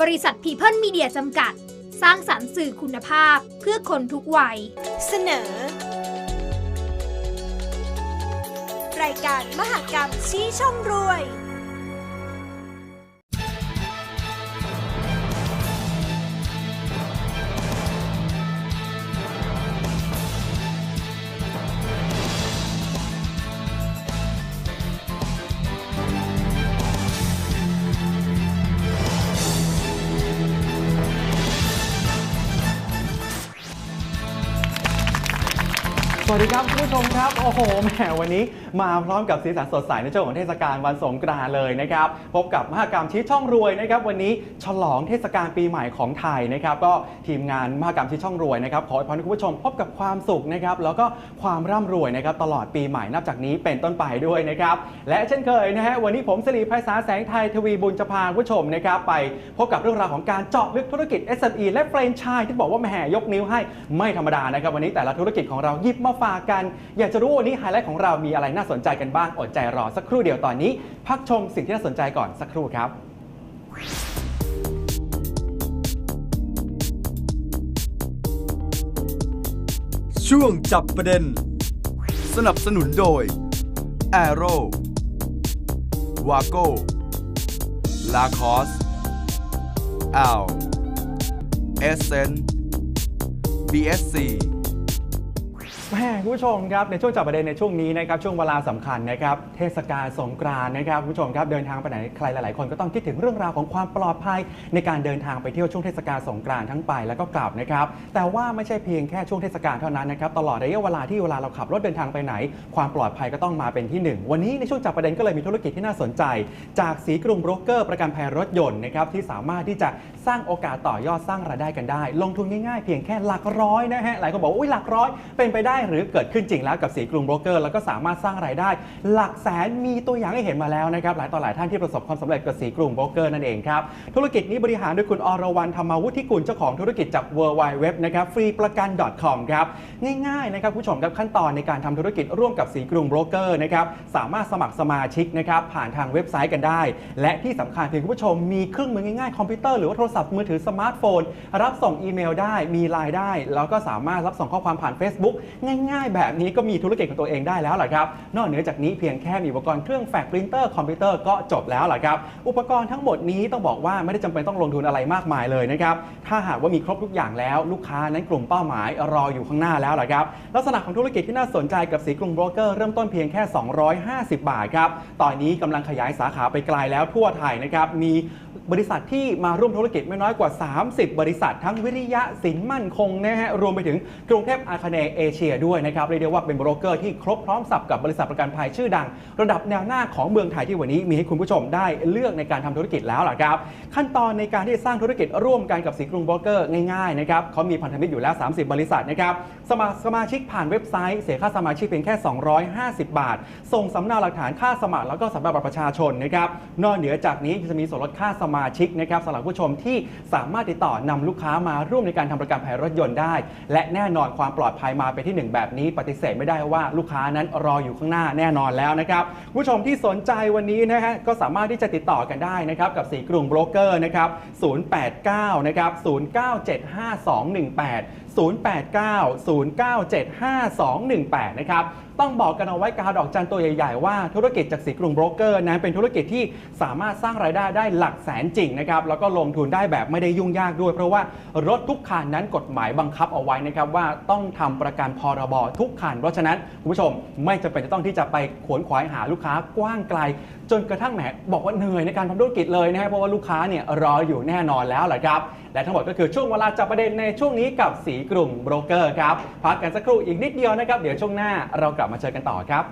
บริษัทพีเพิลมีเดียจำกัด สร้างสรรค์สื่อคุณภาพเพื่อคนทุกวัย เสนอ รายการมหกรรมชี้ช่องรวย วัสดีครับคุณผู้ชมครับ โอ้โหแหมวันนี้มาพร้อมกับสีสันสดใสในช่วงของเทศกาลวันสงกรานต์เลยนะครับ พบกับมหกรรมชี้ช่องรวยนะครับวันนี้ฉลองเทศกาลปีใหม่ของไทยนะครับ ก็ทีมงานมหกรรมชี้ช่องรวยนะครับขอให้พรให้คุณผู้ชมพบกับความสุขนะครับแล้วก็ความร่ำรวยนะครับตลอดปีใหม่นับจากนี้เป็นต้นไปด้วยนะครับและเช่นเคยนะฮะวันนี้ผมสิริไพศาลแสงไทยทวีบุญจะพาคุณผู้ชมนะครับไปพบกับเรื่องราวของการเจาะลึกธุรกิจ SME และแฟรนไชส์ที่บอกว่าแหมยกนิ้วให้ไม่ธรรมดานะครับวันนี้แต่ละธุรกิจของเราหยิบมาฝากกัน อยากจะรู้วันนี้ไฮไลท์ของเรามีอะไรน่าสนใจกันบ้างอดใจรอสักครู่เดียวตอนนี้ พักชมสิ่งที่น่าสนใจก่อนสักครู่ครับช่วงจับประเด็น สนับสนุนโดย a r o w a g o Lacoste Al Essence BSC แแม่คุณผู้ชมครับในช่วงจับประเด็นในช่วงนี้นะครับช่วงเวลาสำคัญนะครับเทศกาลสงกรานต์นะครับคุณผู้ชมครับเดินทางไปไหนใครหลาย ๆ คนก็ต้องคิดถึงเรื่องราวของความปลอดภัย ในการเดินทางไปเที่ยวช่วงเทศกาลสงกรานต์ทั้งไปแล้วก็กลับนะครับแต่ว่าไม่ใช่เพียงแค่ช่วงเทศกาลเท่านั้นนะครับตลอดระยะเวลาที่เวลาเราขับรถเดินทางไปไหน ความปลอดภัยก็ต้องมาเป็นที่หนึ่งวันนี้ในช่วงจับประเด็นก็เลยมีธุรกิจที่น่าสนใจ จากสีกรุงโบรกเกอร์ประกันภัยรถยนต์นะครับที่สามารถที่จะสร้างโอกาสต่อยอดสร้างรายได้กันได้ ลงทุนง่าย ๆ เพียงแค่หลักร้อยนะฮะหลายคนบอกอุ้ยหลักร้อยเป็นไปได้หรือเกิดขึ้นจริงแล้วกับสีกรุงโบรกเกอร์แล้วก็สามารถสร้างรายได้ หลักแสนมีตัวอย่างให้เห็นมาแล้วนะครับหลายต่อหลายท่านที่ประสบความสำเร็จกับสีกรุงโบรกเกอร์นั่นเองครับธุรกิจนี้บริหารโดยคุณอรวรรณธรรมวุฒิกุลเจ้าของธุรกิจจาก w w w นะครับฟรีประกัน .com ครับง่ายๆนะครับผู้ชมครับขั้นตอนในการทำธุรกิจร่วมกับสีกรุงโบรกเกอร์นะครับสามารถสมัครสมาชิกนะครับผ่านทางเว็บไซต์กันได้ และที่สำคัญเพียงคุณผู้ชมมีเครื่องมือง่ายๆคอมพิวเตอร์หรือว่าโทรศัพท์มือถือสมาร์ทโฟน รับส่งอีเมลได้มีไลน์ได้ แล้วก็สามารถรับส่งข้อความผ่าน Facebook งง่าย ๆ แบบนี้ก็มีธุรกิจของตัวเองได้แล้วล่ะครับ นอกเหนือจากนี้เพียงแค่มีอุปกรณ์เครื่องแฟกซ์ปรินเตอร์คอมพิวเตอร์ก็จบแล้วล่ะครับ อุปกรณ์ทั้งหมดนี้ต้องบอกว่าไม่ได้จำเป็นต้องลงทุนอะไรมากมายเลยนะครับ ถ้าหากว่ามีครบทุกอย่างแล้วลูกค้านั้นกลุ่มเป้าหมายรออยู่ข้างหน้าแล้วล่ะครับ ลักษณะของธุรกิจที่น่าสนใจกับสีกรุงโบรกเกอร์เริ่มต้นเพียงแค่ 250 บาทครับ ตอนนี้กำลังขยายสาขาไปไกลแล้วทั่วไทยนะครับ มี บริษัทที่มาร่วมธุรกิจไม่น้อยกว่า 30 บริษัททั้งวิริยะสินมั่นคงนะฮะรวมไปถึงกรุงเทพอาคเนย์เอเชียด้วยนะครับเรียกได้ว่าเป็นโบรกเกอร์ที่ครบพร้อมสับกับบริษัทประกันภัยชื่อดัง ระดับแนวหน้าของเมืองไทยที่วันนี้มีให้คุณผู้ชมได้เลือกในการทำธุรกิจแล้วล่ะครับ ขั้นตอนในการที่จะสร้างธุรกิจร่วมกันกับสีกรุงโบรกเกอร์ง่ายๆนะครับเขามีพันธมิตรอยู่แล้ว 30 บริษัทนะครับสมัครสมาชิกผ่านเว็บไซต์เสียค่าสมาชิกเพียงแค่ 250 บาท ส่งสำเนาหลักฐานค่าสมัครแล้วก็สำหรับบัตรประชาชนนะครับนอกเหนือจากนี้จะมีส่วนลดค่าสมาชิกนะครับสำหรับผู้ชมที่สามารถติดต่อนำลูกค้ามาร่วมในการทำประกันภัยรถยนต์ได้ และแน่นอนความปลอดภัยมาเป็นที่หนึ่งแบบนี้ ปฏิเสธไม่ได้ว่าลูกค้านั้นรออยู่ข้างหน้าแน่นอนแล้วนะครับผู้ชมที่สนใจวันนี้นะฮะก็สามารถที่จะติดต่อกันได้นะครับกับสีกรุงโบรกเกอร์นะครับ089นะครับ09752218 089-097-5218 นะครับ ต้องบอกกันเอาไว้กาดอกจันตัวใหญ่ ๆ ว่าธุรกิจจากสีกรุงโบรกเกอร์นั้นเป็นธุรกิจที่สามารถสร้างรายได้ได้หลักแสนจริงนะครับ แล้วก็ลงทุนได้แบบไม่ได้ยุ่งยากด้วย เพราะว่ารถทุกคันนั้นกฎหมายบังคับเอาไว้นะครับว่าต้องทำประกันพรบทุกคัน เพราะฉะนั้นคุณผู้ชมไม่จำเป็นจะต้องที่จะไปขวนขวายหาลูกค้ากว้างไกล จนกระทั่งแหมบอกว่าเหนื่อยในการทำธุรกิจเลยนะฮะเพราะว่าลูกค้าเนี่ยรออยู่แน่นอนแล้วแหละครับและทั้งหมดก็คือช่วงเวลาจับประเด็นในช่วงนี้กับสีกลุ่มโบรกเกอร์ครับพักกันสักครู่อีกนิดเดียวนะครับ เดี๋ยวช่วงหน้าเรากลับมาเจอกันต่อครับ